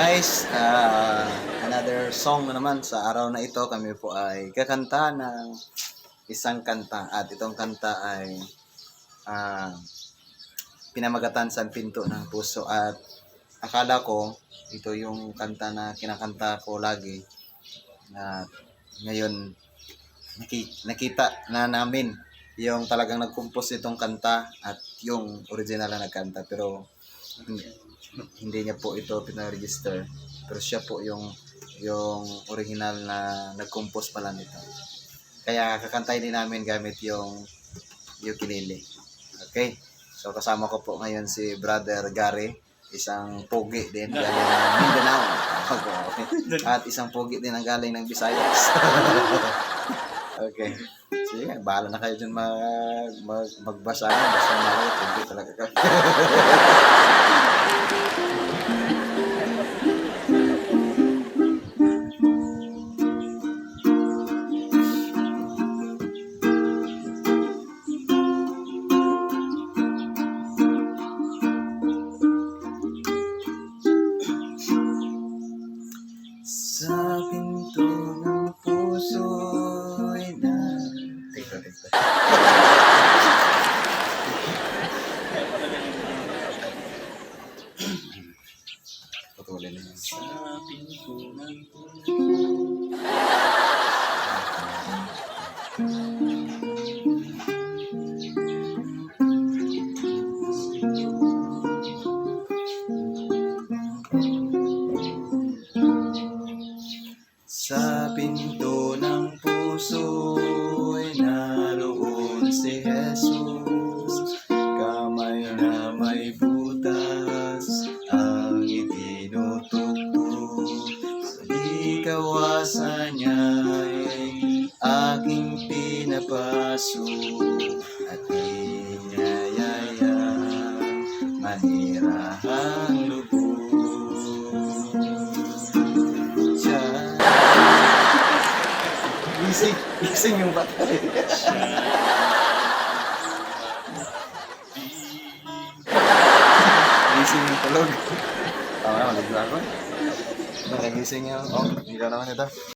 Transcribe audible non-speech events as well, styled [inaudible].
guys, Ah, another song na naman sa araw na ito. Kami po ay kakanta ng isang kanta at itong kanta ay ah, pinamagatan sa pinto ng puso. At akala ko ito yung kanta na kinakanta ko lagi. Na ngayon naki- nakita na namin yung talagang nag-compose nitong kanta at yung original na nagkanta. Pero hindi niya po ito pinaregister. Pero siya po yung yung original na nag-compose pala nito. Kaya kakantayin din namin gamit yung ukulele. Okay? So kasama ko po ngayon si brother Gary isang pogi din galing ng Mindanao. [laughs] At isang pogi din ang galing ng Visayas. [laughs] Okay. Sige bahala na kayo dyan mag, mag, magbasa. Basta mga pogi talaga ka [laughs] Pinto ng puso ay na... Teka, teka. Putulin na yun. Sa pinto ng puso ay naroon si Jesus. Kamay na may butas ang itinutugtog. Sa ikawasan niya ay aking pinapaso. At inyayayang Gising, gising yung bata. gising yung tulog. Tama na, maligla ako. Nakagising yung, oh, hindi naman ito.